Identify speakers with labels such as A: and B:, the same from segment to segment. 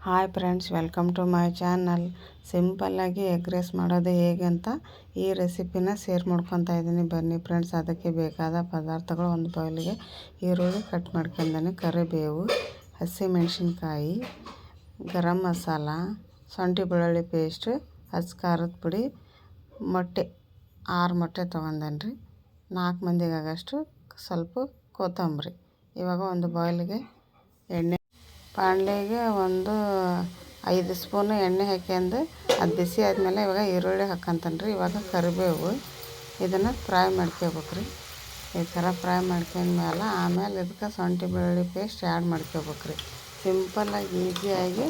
A: Hi friends, welcome to my channel. ಸಿಂಪಲ್ಲಾಗಿ egg rice ಮಾಡೋದು ಹೇಗೆ ಅಂತ ಈ ರೆಸಿಪಿನ ಶೇರ್ ಮಾಡ್ಕೊತಾ ಇದ್ದೀನಿ. ಬನ್ನಿ ಫ್ರೆಂಡ್ಸ್, ಅದಕ್ಕೆ ಬೇಕಾದ ಪದಾರ್ಥಗಳು ಒಂದು ಬೌಲಿಗೆ. ಈರುಳ್ಳಿ ಕಟ್ ಮಾಡ್ಕೊಂಡಾನೆ, ಕರಿಬೇವು, ಹಸಿಮೆಣಸಿನ್ಕಾಯಿ, ಗರಂ ಮಸಾಲ, ಶುಂಠಿ ಬೆಳ್ಳುಳ್ಳಿ ಪೇಸ್ಟ್ ಹಸಿ ಖಾರದ ಪುಡಿ, ಮೊಟ್ಟೆ, ಆರು ಮೊಟ್ಟೆ ತೊಗೊಂಡೇನಿ ರೀ. ನಾಲ್ಕು ಮಂದಿಗೆ ಆಗೋಷ್ಟು ಸ್ವಲ್ಪ ಕೊತ್ತಂಬರಿ. ಇವಾಗ ಒಂದು ಬಾಯ್ಲಿಗೆ ಎಣ್ಣೆ ಬಾಣಲೆಗೆ ಒಂದು ಐದು ಸ್ಪೂನು ಎಣ್ಣೆ ಹಾಕ್ಯಂದು ಅದು ಬಿಸಿ ಆದಮೇಲೆ ಇವಾಗ ಈರುಳ್ಳಿ ಹಾಕ್ಕಂತಾನೆ ರೀ ಇವಾಗ ಕರಿಬೇವು. ಇದನ್ನು ಫ್ರೈ ಮಾಡ್ಕೋಬೇಕು ರೀ ಈ ಥರ ಫ್ರೈ ಮಾಡ್ಕೊಂಡ್ಮೇಲೆ ಆಮೇಲೆ ಇದಕ್ಕೆ ಶುಂಠಿ ಬೆಳ್ಳುಳ್ಳಿ ಪೇಸ್ಟ್ ಆ್ಯಡ್ ಮಾಡ್ಕೋಬೇಕು ರೀ ಸಿಂಪಲ್ಲಾಗಿ ಈಸಿಯಾಗಿ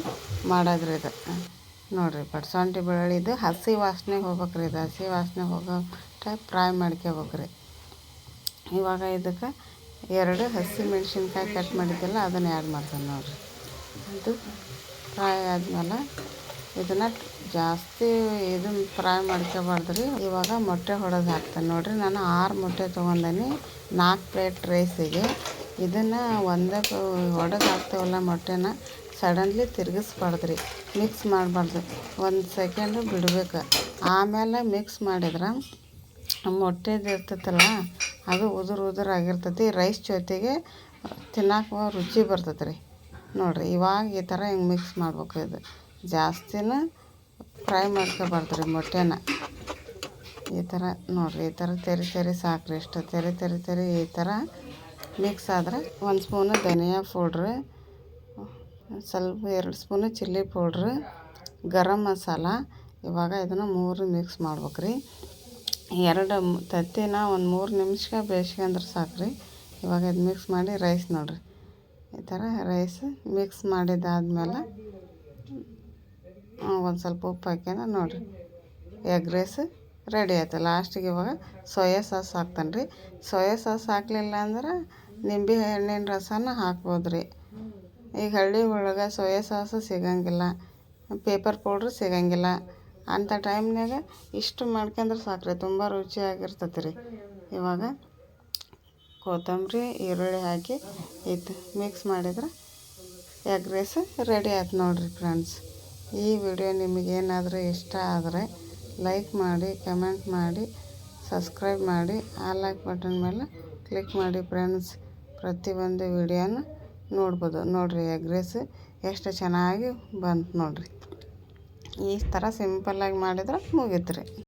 A: ಮಾಡೋದ್ರಿ ಇದು. ನೋಡಿರಿ ಬಟ್ ಶುಂಠಿ ಬೆಳ್ಳುಳ್ಳಿದು ಹಸಿ ವಾಸನೆ ಹೋಗ್ಬೇಕು ರೀ ಇದು ಹಸಿ ವಾಸನೆ ಹೋಗೋ ಟೈಪ್ ಫ್ರೈ ಮಾಡ್ಕೋಬೇಕು ರೀ ಇವಾಗ ಇದಕ್ಕೆ ಎರಡು ಹಸಿ ಮೆಣಸಿನ್ಕಾಯಿ ಕಟ್ ಮಾಡಿದ್ದೆಲ್ಲ ಅದನ್ನು ಆ್ಯಡ್ ಮಾಡ್ತೇನೆ ನೋಡಿರಿ. ಇದು ಫ್ರೈ ಆದಮೇಲೆ ಇದನ್ನು ಜಾಸ್ತಿ ಇದನ್ನ ಫ್ರೈ ಮಾಡ್ಕೋಬಾರ್ದು ರೀ ಇವಾಗ ಮೊಟ್ಟೆ ಹೊಡೆದು ಹಾಕ್ತೇನೆ. ನೋಡಿರಿ, ನಾನು ಆರು ಮೊಟ್ಟೆ ತೊಗೊಂಡೇನಿ, ನಾಲ್ಕು ಪ್ಲೇಟ್ ರೈಸಿಗೆ. ಇದನ್ನು ಒಂದೇ ಹೊಡೆದು ಹಾಕ್ತೇವಲ್ಲ ಮೊಟ್ಟೆನ, ಸಡನ್ಲಿ ತಿರುಗಿಸ್ಬಾರ್ದು ರೀ ಮಿಕ್ಸ್ ಮಾಡಬಾರ್ದು. ಒಂದು ಸೆಕೆಂಡು ಬಿಡಬೇಕು. ಆಮೇಲೆ ಮಿಕ್ಸ್ ಮಾಡಿದ್ರೆ ಮೊಟ್ಟೆದು ಇರ್ತೈತಲ್ಲ, ಅದು ಉದುರು ಉದುರಾಗಿರ್ತೈತಿ. ರೈಸ್ ಜೊತೆಗೆ ತಿನ್ನಕ್ಕೆ ರುಚಿ ಬರ್ತೈತೆ ರೀ ನೋಡಿರಿ, ಇವಾಗ ಈ ಥರ ಹಿಂಗೆ ಮಿಕ್ಸ್ ಮಾಡ್ಬೇಕು ಇದು? ಜಾಸ್ತಿನ ಫ್ರೈ ಮಾಡ್ಕೋಬಾರ್ದು ರೀ ಮೊಟ್ಟೆನ. ಈ ಥರ ನೋಡಿರಿ, ಈ ಥರ ತೆರಿ ತೆರಿ ಸಾಕ್ರಿ ಇಷ್ಟು. ತೆರಿ ತೆರಿ ತೆರಿ ಈ ಥರ ಮಿಕ್ಸ್ ಆದರೆ ಒಂದು ಸ್ಪೂನು ಧನಿಯಾ ಪೌಡ್ರ್ ಸ್ವಲ್ಪ ಎರಡು spoon chilli powder garam masala. ಇವಾಗ ಇದನ್ನು ಮೂರು ಮಿಕ್ಸ್ ಮಾಡ್ಬೇಕು ರೀ ಎರಡು ತತ್ತಿನ ಒಂದು ಮೂರು ನಿಮಿಷ ಬೇಯಿಸ್ಕೊಂಡ್ರೆ ಸಾಕು ರೀ ಇವಾಗ ಇದು ಮಿಕ್ಸ್ ಮಾಡಿ ರೈಸ್ ನೋಡಿರಿ. ಈ ಥರ ರೈಸ್ ಮಿಕ್ಸ್ ಮಾಡಿದ್ದಾದ್ಮೇಲೆ ಒಂದು ಸ್ವಲ್ಪ ಉಪ್ಪು ಹಾಕ್ಯಾನ ನೋಡಿರಿ. ಎಗ್ ರೈಸ್ ರೆಡಿ ಆಯ್ತು. ಲಾಸ್ಟಿಗೆ ಇವಾಗ ಸೋಯಾ ಸಾಸ್ ಹಾಕ್ತಾನೆ ರೀ. ಸೋಯಾ ಸಾಸ್ ಹಾಕಲಿಲ್ಲ ಅಂದ್ರೆ ನಿಂಬೆ ಹಣ್ಣಿನ ರಸನ ಹಾಕ್ಬೋದು ರೀ ಈಗ ಹಳ್ಳಿ ಒಳಗೆ ಸೋಯಾ ಸಾಸು ಸಿಗಂಗಿಲ್ಲ, ಪೇಪರ್ ಪೌಡ್ರ್ ಸಿಗಂಗಿಲ್ಲ. ಅಂಥ ಟೈಮ್ನಾಗ ಇಷ್ಟು ಮಾಡ್ಕೊಂಡ್ರೆ ಸಾಕು ರೀ ತುಂಬ ರುಚಿಯಾಗಿರ್ತೈತೆ ರೀ ಇವಾಗ ಕೊತ್ತಂಬರಿ, ಈರುಳ್ಳಿ ಹಾಕಿ ಇದು ಮಿಕ್ಸ್ ಮಾಡಿದ್ರೆ ಎಗ್ ರೈಸ್ ರೆಡಿ ಆಯ್ತು ನೋಡಿರಿ ಫ್ರೆಂಡ್ಸ್ ಈ ವಿಡಿಯೋ ನಿಮಗೇನಾದರೂ ಇಷ್ಟ ಆದರೆ ಲೈಕ್ ಮಾಡಿ ಕಮೆಂಟ್ ಮಾಡಿ ಸಬ್ಸ್ಕ್ರೈಬ್ ಮಾಡಿ ಆ ಲೈಕ್ ಬಟನ್ ಮೇಲೆ ಕ್ಲಿಕ್ ಮಾಡಿ ಫ್ರೆಂಡ್ಸ್ ಪ್ರತಿಯೊಂದು ವಿಡಿಯೋನ ನೋಡ್ಬೋದು. ನೋಡಿರಿ ಎಗ್ ರೈಸ್ ಎಷ್ಟು ಚೆನ್ನಾಗಿ ಬಂತು ನೋಡಿರಿ. ಈ ಥರ ಸಿಂಪಲ್ಲಾಗಿ ಮಾಡಿದ್ರೆ ಮುಗೀತು ರೀ